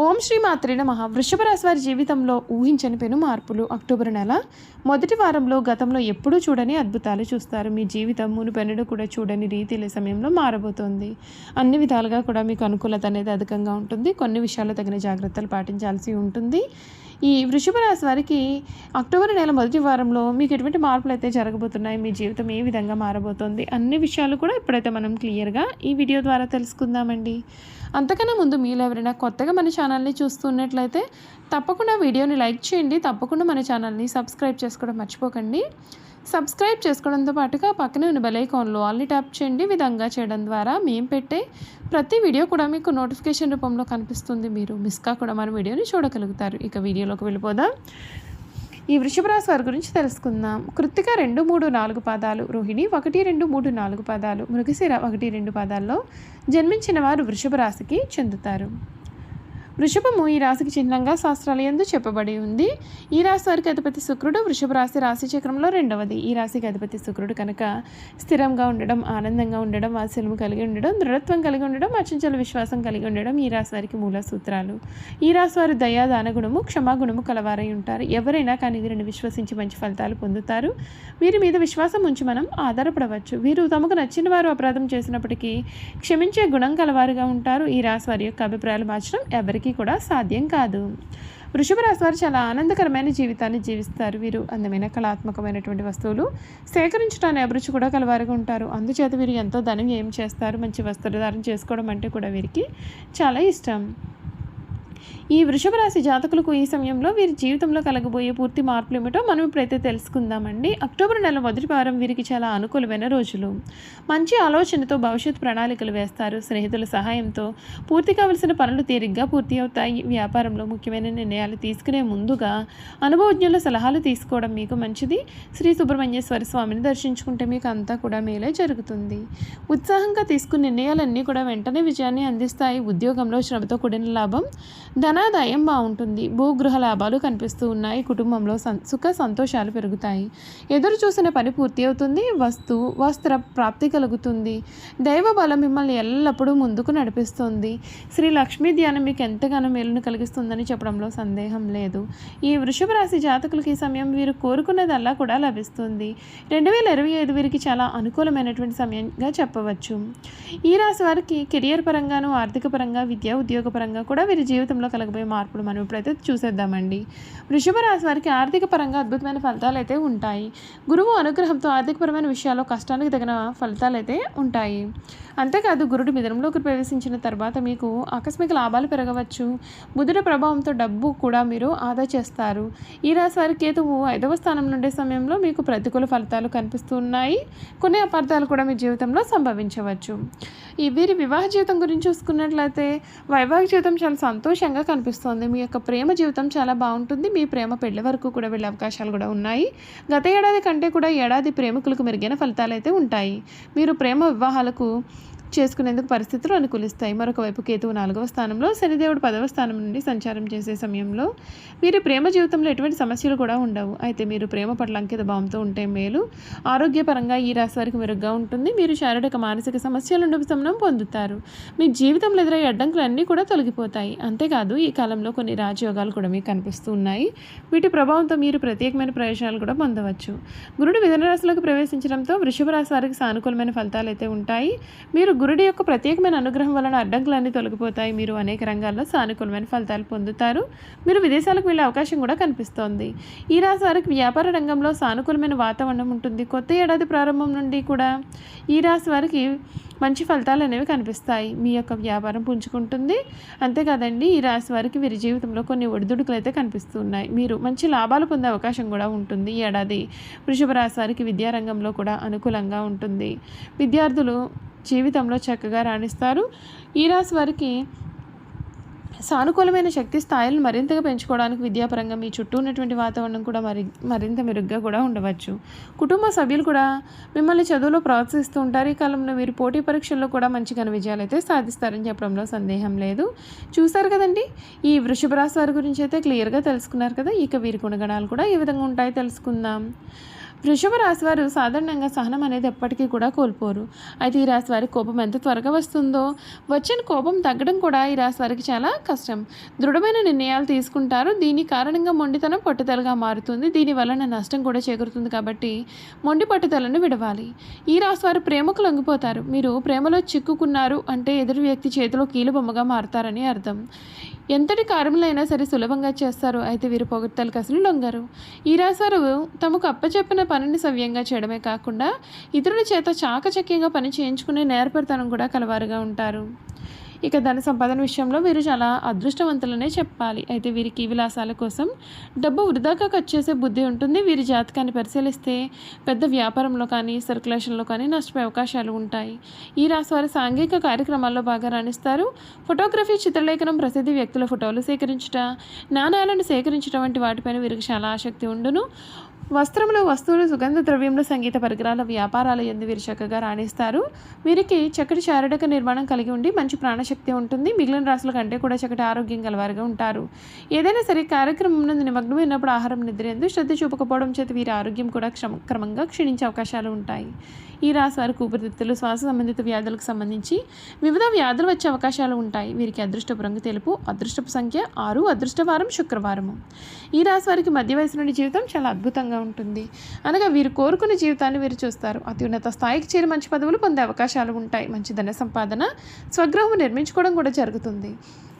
ఓం శ్రీ మాత్రే నమ. వృషభ రాశి వారి జీవితంలో ఊహించని పెను మార్పులు అక్టోబర్ నెల. మొదటి వారంలో గతంలో ఎప్పుడూ చూడని అద్భుతాలు చూస్తారు. మీ జీవితం మునుపెన్నడూ కూడా చూడని రీతిల సమయంలో మారబోతోంది. అన్ని విధాలుగా కూడా మీకు అనుకూలత అనేది అధికంగా ఉంటుంది. కొన్ని విషయాల్లో తగిన జాగ్రత్తలు పాటించాల్సి ఉంటుంది. ఈ వృషభ రాశి వారికి అక్టోబర్ నెల మొదటి వారంలో మీకు ఎటువంటి మార్పులు అయితే జరగబోతున్నాయి? మీ జీవితం ఏ విధంగా మారబోతోంది? అన్ని విషయాలు కూడా ఇప్పుడైతే మనం క్లియర్గా ఈ వీడియో ద్వారా తెలుసుకుందామండి. అంతకన్నా ముందు మీరు ఎవరైనా కొత్తగా మన ఛానల్ని చూస్తున్నట్లయితే తప్పకుండా వీడియోని లైక్ చేయండి. తప్పకుండా మన ఛానల్ని సబ్స్క్రైబ్ చేసుకోవడం మర్చిపోకండి. సబ్స్క్రైబ్ చేసుకోవడంతో పాటుగా పక్కనే ఉన్న బెలైకాన్లో ఆల్ని ట్యాప్ చేయండి. విధంగా చేయడం ద్వారా మేము పెట్టే ప్రతి వీడియో కూడా మీకు నోటిఫికేషన్ రూపంలో కనిపిస్తుంది. మీరు మిస్ కాకుండా మన వీడియోని చూడగలుగుతారు. ఇక వీడియోలోకి వెళ్ళిపోదాం. ఈ వృషభరాశి వారి గురించి తెలుసుకుందాం. కృత్తిక రెండు మూడు నాలుగు పాదాలు. రోహిణి ఒకటి రెండు మూడు నాలుగు పాదాలు. మృగశిర ఒకటి రెండు పాదాల్లో జన్మించిన వారు వృషభ రాశికి చెందుతారు. వృషభము ఈ రాశికి చిహ్నంగా శాస్త్రాలయందు చెప్పబడి ఉంది. ఈ రాశి వారికి అధిపతి శుక్రుడు వృషభ రాశి రాశి చక్రంలో రెండవది. ఈ రాశికి అధిపతి శుక్రుడు కనుక స్థిరంగా ఉండడం ఆనందంగా ఉండడం వాత్సల్యం కలిగి ఉండడం దృఢత్వం కలిగి ఉండడం అచంచల విశ్వాసం కలిగి ఉండడం ఈ రాశి వారికి మూల సూత్రాలు. ఈ రాశి వారు దయాదాన గుణము క్షమాగుణము కలవారై ఉంటారు. ఎవరైనా కానీ వీరిని విశ్వసించి మంచి ఫలితాలు పొందుతారు. వీరి మీద విశ్వాసం ఉంచి మనం ఆధారపడవచ్చు. వీరు తమకు నచ్చిన వారు అపరాధం చేసినప్పటికీ క్షమించే గుణం కలవారుగా ఉంటారు. ఈ రాశి వారి యొక్క అభిప్రాయాలు మార్చడం ఎవరికి కూడా సాధ్యం కాదు. వృషభ రాశి వారు చాలా ఆనందకరమైన జీవితాన్ని జీవిస్తారు. వీరు అందమైన కళాత్మకమైనటువంటి వస్తువులు సేకరించడానికి అభిరుచి కూడా కలవారుగా ఉంటారు. అందుచేత వీరు ఎంతో ధనం ఏం చేస్తారు? మంచి వస్త్రధారణ చేసుకోవడం అంటే కూడా వీరికి చాలా ఇష్టం. ఈ వృషభ రాశి జాతకులకు ఈ సమయంలో వీరి జీవితంలో కలగబోయే పూర్తి మార్పులు ఏమిటో మనం ఇప్పుడైతే తెలుసుకుందామండి. అక్టోబర్ నెల మొదటి వారం వీరికి చాలా అనుకూలమైన రోజులు. మంచి ఆలోచనతో భవిష్యత్ ప్రణాళికలు వేస్తారు. స్నేహితుల సహాయంతో పూర్తి కావలసిన పనులు తీరిగ్గా పూర్తి అవుతాయి. వ్యాపారంలో ముఖ్యమైన నిర్ణయాలు తీసుకునే ముందుగా అనుభవజ్ఞుల సలహాలు తీసుకోవడం మీకు మంచిది. శ్రీ సుబ్రహ్మణ్యేశ్వర స్వామిని దర్శించుకుంటే మీకు అంతా కూడా మేలే జరుగుతుంది. ఉత్సాహంగా తీసుకున్న నిర్ణయాలన్నీ కూడా వెంటనే విజయాన్ని అందిస్తాయి. ఉద్యోగంలో శ్రమతో కూడిన లాభం ధనాదాయం బాగుంటుంది. భూగృహ లాభాలు కనిపిస్తూ ఉన్నాయి. కుటుంబంలో సన్ సుఖ సంతోషాలు పెరుగుతాయి. ఎదురు చూసిన పని పూర్తి అవుతుంది. వస్తు వస్త్ర ప్రాప్తి కలుగుతుంది. దైవ బలం మిమ్మల్ని ఎల్లప్పుడూ ముందుకు నడిపిస్తుంది. శ్రీ లక్ష్మీ ధ్యానం మీకు ఎంతగానో మేలును కలిగిస్తుందని చెప్పడంలో సందేహం లేదు. ఈ వృషభ రాశి జాతకులకి ఈ సమయం వీరు కోరుకున్నదల్లా కూడా లభిస్తుంది. రెండు వేల ఇరవై ఐదు వీరికి చాలా అనుకూలమైనటువంటి సమయంగా చెప్పవచ్చు. ఈ రాశి వారికి కెరియర్ పరంగాను ఆర్థిక పరంగా విద్యా ఉద్యోగ పరంగా కూడా వీరి జీవితం జీవితంలో కలగబోయే మార్పులు మనం ఇప్పుడైతే చూసేద్దామండి. వృషభ రాశి వారికి ఆర్థిక పరంగా అద్భుతమైన ఫలితాలు అయితే ఉంటాయి. గురువు అనుగ్రహంతో ఆర్థికపరమైన విషయాల్లో కష్టానికి తగిన ఫలితాలు అయితే ఉంటాయి. అంతేకాదు గురుడు మిథునంలోకి ప్రవేశించిన తర్వాత మీకు ఆకస్మిక లాభాలు పెరగవచ్చు. బుధుడి ప్రభావంతో డబ్బు కూడా మీరు ఆదా చేస్తారు. ఈ రాశి వారి కేతువు ఐదవ స్థానం నుండే సమయంలో మీకు ప్రతికూల ఫలితాలు కనిపిస్తున్నాయి. కొన్ని అపార్థాలు కూడా మీ జీవితంలో సంభవించవచ్చు. ఈ వీరి వివాహ జీవితం గురించి చూసుకున్నట్లయితే వైవాహిక జీవితం చాలా సంతోషంగా కనిపిస్తోంది. మీ యొక్క ప్రేమ జీవితం చాలా బాగుంటుంది. మీ ప్రేమ పెళ్ళి వరకు కూడా వెళ్ళే అవకాశాలు కూడా ఉన్నాయి. గత ఏడాది కంటే కూడా ఏడాది ప్రేమికులకు మెరుగైన ఫలితాలు అయితే ఉంటాయి. మీరు ప్రేమ వివాహాలకు చేసుకునేందుకు పరిస్థితులు అనుకూలిస్తాయి. మరొక వైపు కేతువు నాలుగవ స్థానంలో శనిదేవుడు పదవ స్థానం నుండి సంచారం చేసే సమయంలో వీరి ప్రేమ జీవితంలో ఎటువంటి సమస్యలు కూడా ఉండవు. అయితే మీరు ప్రేమ పట్ల అంకిత భావంతో ఉంటే మేలు. ఆరోగ్యపరంగా ఈ రాశి వారికి మెరుగ్గా ఉంటుంది. మీరు శారీరక మానసిక సమస్యల నుండి ఉపశమనం పొందుతారు. మీ జీవితంలో ఎదురయ్యే అడ్డంకులు అన్నీ కూడా తొలగిపోతాయి. అంతేకాదు ఈ కాలంలో కొన్ని రాజయోగాలు కూడా మీకు కనిపిస్తూ ఉన్నాయి. వీటి ప్రభావంతో మీరు ప్రత్యేకమైన ప్రయోజనాలు కూడా పొందవచ్చు. గురుడు మిథున రాశిలోకి ప్రవేశించడంతో వృషభ రాశి వారికి సానుకూలమైన ఫలితాలు అయితే ఉంటాయి. మీరు గురుడి యొక్క ప్రత్యేకమైన అనుగ్రహం వలన అడ్డంకులన్నీ తొలగిపోతాయి. మీరు అనేక రంగాల్లో సానుకూలమైన ఫలితాలు పొందుతారు. మీరు విదేశాలకు వెళ్ళే అవకాశం కూడా కనిపిస్తోంది. ఈ రాశి వారికి వ్యాపార రంగంలో సానుకూలమైన వాతావరణం ఉంటుంది. కొత్త ఏడాది ప్రారంభం నుండి కూడా ఈ రాశి వారికి మంచి ఫలితాలు అనేవి కనిపిస్తాయి. మీ యొక్క వ్యాపారం పుంజుకుంటుంది. అంతేకాదండి ఈ రాశి వారికి వీరి జీవితంలో కొన్ని ఒడిదుడుకులు అయితే కనిపిస్తున్నాయి. మీరు మంచి లాభాలు పొందే అవకాశం కూడా ఉంటుంది. ఈ ఏడాది వృషభ రాశి వారికి విద్యారంగంలో కూడా అనుకూలంగా ఉంటుంది. విద్యార్థులు జీవితంలో చక్కగా రాణిస్తారు. ఈ రాశి వారికి సానుకూలమైన శక్తి స్థాయిలను మరింతగా పెంచుకోవడానికి విద్యాపరంగా మీ చుట్టూ ఉన్నటువంటి వాతావరణం కూడా మరి మరింత మెరుగ్గా కూడా ఉండవచ్చు. కుటుంబ సభ్యులు కూడా మిమ్మల్ని చదువులో ప్రోత్సహిస్తూ ఉంటారు. ఈ కాలంలో మీరు పోటీ పరీక్షల్లో కూడా మంచి ఘన విజయాలు అయితే సాధిస్తారని చెప్పడంలో సందేహం లేదు. చూసారు కదండి? ఈ వృషభ రాశి వారి గురించి అయితే క్లియర్గా తెలుసుకున్నారు కదా? ఇక వీరి గుణగణాలు కూడా ఈ విధంగా ఉంటాయి తెలుసుకుందాం. వృషభ రాశి వారు సాధారణంగా సహనం అనేది ఎప్పటికీ కూడా కోల్పోరు. అయితే ఈ రాశి వారికి కోపం ఎంత త్వరగా వస్తుందో వచ్చిన కోపం తగ్గడం కూడా ఈ రాశి వారికి చాలా కష్టం. దృఢమైన నిర్ణయాలు తీసుకుంటారు. దీని కారణంగా మొండితనం పట్టుదలగా మారుతుంది. దీని వలన నష్టం కూడా చేకూరుతుంది కాబట్టి మొండి పట్టుదలను విడవాలి. ఈ రాశి వారు ప్రేమకు లొంగిపోతారు. మీరు ప్రేమలో చిక్కుకున్నారు అంటే ఎదురు వ్యక్తి చేతిలో కీలుబొమ్మగా మారుతారని అర్థం. ఎంతటి కారములైనా సరే సులభంగా చేస్తారు. అయితే వీరు పొగడ్తలకు అసలు లొంగరు. ఈ రాశారు తమకు అప్పచెప్పిన పనిని సవ్యంగా చేయడమే కాకుండా ఇతరుల చేత చాకచక్యంగా పని చేయించుకునే నేర్పరితనం కూడా కలవారుగా ఉంటారు. ఇక ధన సంపాదన విషయంలో వీరు చాలా అదృష్టవంతులనే చెప్పాలి. అయితే వీరికి విలాసాల కోసం డబ్బు వృధాగా ఖర్చు చేసే బుద్ధి ఉంటుంది. వీరి జాతకాన్ని పరిశీలిస్తే పెద్ద వ్యాపారంలో కానీ సర్కులేషన్లో కానీ నష్టపోయే అవకాశాలు ఉంటాయి. ఈ రాశి వారు సాంఘిక కార్యక్రమాల్లో బాగా రాణిస్తారు. ఫోటోగ్రఫీ చిత్రలేఖనం ప్రసిద్ధి వ్యక్తుల ఫోటోలు సేకరించుట నాణాలను సేకరించడం వంటి వాటిపైన వీరికి చాలా ఆసక్తి ఉండును. వస్త్రములు వస్తువులు సుగంధ ద్రవ్యములు సంగీత పరికరాల వ్యాపారాల ఎందు వీరు చక్కగా రాణిస్తారు. వీరికి చక్కటి శారీరక నిర్మాణం కలిగి ఉండి మంచి ప్రాణశక్తి ఉంటుంది. మిగిలిన రాసుల కంటే కూడా చక్కటి ఆరోగ్యం గలవారుగా ఉంటారు. ఏదైనా సరే కార్యక్రమం నందు నిమగ్నమైనప్పుడు ఆహారం నిద్ర ఎందు శ్రద్ధ చూపకపోవడం చేత వీరి ఆరోగ్యం కూడా క్రమ క్రమంగా క్షీణించే అవకాశాలు ఉంటాయి. ఈ రాశి వారికి ఊపిరితిత్తులు శ్వాస సంబంధిత వ్యాధులకు సంబంధించి వివిధ వ్యాధులు వచ్చే అవకాశాలు ఉంటాయి. వీరికి అదృష్టపు రంగు తెలుపు అదృష్టపు సంఖ్య ఆరు అదృష్టవారం శుక్రవారము. ఈ రాశి వారికి మధ్య వయసు నుండి జీవితం చాలా అద్భుతంగా ఉంటుంది. అనగా వీరు కోరుకున్న జీవితాన్ని వీరు చూస్తారు. అత్యున్నత స్థాయికి చేరి మంచి పదవులు పొందే అవకాశాలు ఉంటాయి. మంచి ధన సంపాదన స్వగృహం నిర్మించుకోవడం కూడా జరుగుతుంది.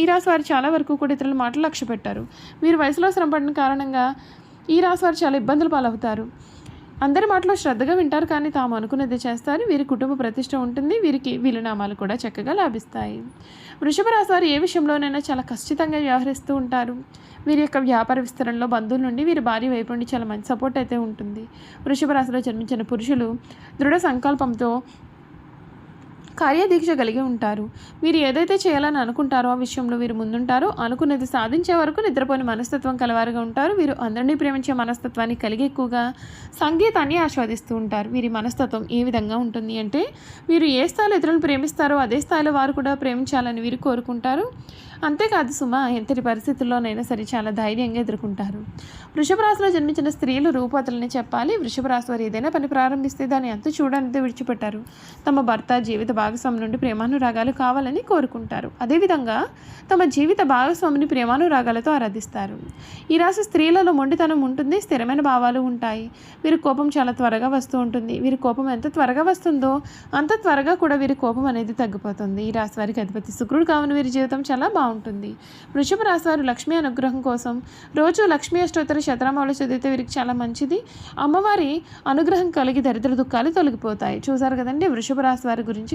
ఈ రాశి వారు చాలా వరకు కూడా ఇతరుల మాటలు లక్ష్య పెట్టారు వీరు వయసులో శ్రమపడిన కారణంగా ఈ రాశి వారు చాలా ఇబ్బందులు పాలవుతారు. అందరి మాటలో శ్రద్ధగా వింటారు కానీ తాము అనుకున్నది చేస్తారు. వీరి కుటుంబ ప్రతిష్ట ఉంటుంది. వీరికి వీలునామాలు కూడా చక్కగా లాభిస్తాయి. వృషభ రాశి వారు ఏ విషయంలోనైనా చాలా ఖచ్చితంగా వ్యవహరిస్తూ ఉంటారు. వీరి యొక్క వ్యాపార విస్తరణలో బంధువుల నుండి వీరి భార్య వైపు నుండి చాలా మంచి సపోర్ట్ అయితే ఉంటుంది. వృషభ రాశిలో జన్మించిన పురుషులు దృఢ సంకల్పంతో కార్యదీక్ష కలిగి ఉంటారు. వీరు ఏదైతే చేయాలని అనుకుంటారో ఆ విషయంలో వీరు ముందుంటారో. అనుకున్నది సాధించే వరకు నిద్రపోని మనస్తత్వం కలవారుగా ఉంటారు. వీరు అందరినీ ప్రేమించే మనస్తత్వాన్ని కలిగి ఎక్కువగా సంగీతాన్ని ఆస్వాదిస్తూ ఉంటారు. వీరి మనస్తత్వం ఏ విధంగా ఉంటుంది అంటే వీరు ఏ స్థాయిలో ఇతరులను ప్రేమిస్తారో అదే స్థాయిలో వారు కూడా ప్రేమించాలని వీరు కోరుకుంటారు. అంతేకాదు సుమ ఎంతటి పరిస్థితుల్లోనైనా సరే చాలా ధైర్యంగా ఎదుర్కొంటారు. వృషభ రాశిలో జన్మించిన స్త్రీలు రూపతులని చెప్పాలి. వృషభ రాశి వారు ఏదైనా పని ప్రారంభిస్తే దాన్ని అంత చూడనిదే విడిచిపెట్టారు. తమ భర్త జీవిత భాగస్వామి నుండి ప్రేమానురాగాలు కావాలని కోరుకుంటారు. అదేవిధంగా తమ జీవిత భాగస్వామిని ప్రేమానురాగాలతో ఆరాధిస్తారు. ఈ రాశి స్త్రీలలో మొండితనం ఉంటుంది స్థిరమైన భావాలు ఉంటాయి. వీరి కోపం చాలా త్వరగా వస్తూ ఉంటుంది. వీరి కోపం ఎంత త్వరగా వస్తుందో అంత త్వరగా కూడా వీరి కోపం అనేది తగ్గిపోతుంది. ఈ రాశి వారికి అధిపతి శుక్రుడు కావున వీరి జీవితం చాలా బాగుంటుంది. వృషభ రాశి వారు లక్ష్మీ అనుగ్రహం కోసం రోజు లక్ష్మీ అష్టోత్తర శతనామాలు చదివితే వీరికి చాలా మంచిది. అమ్మవారి అనుగ్రహం కలిగి దరిద్ర దుఃఖాలు తొలగిపోతాయి. చూసారు కదండి వృషభ రాశి వారి గురించి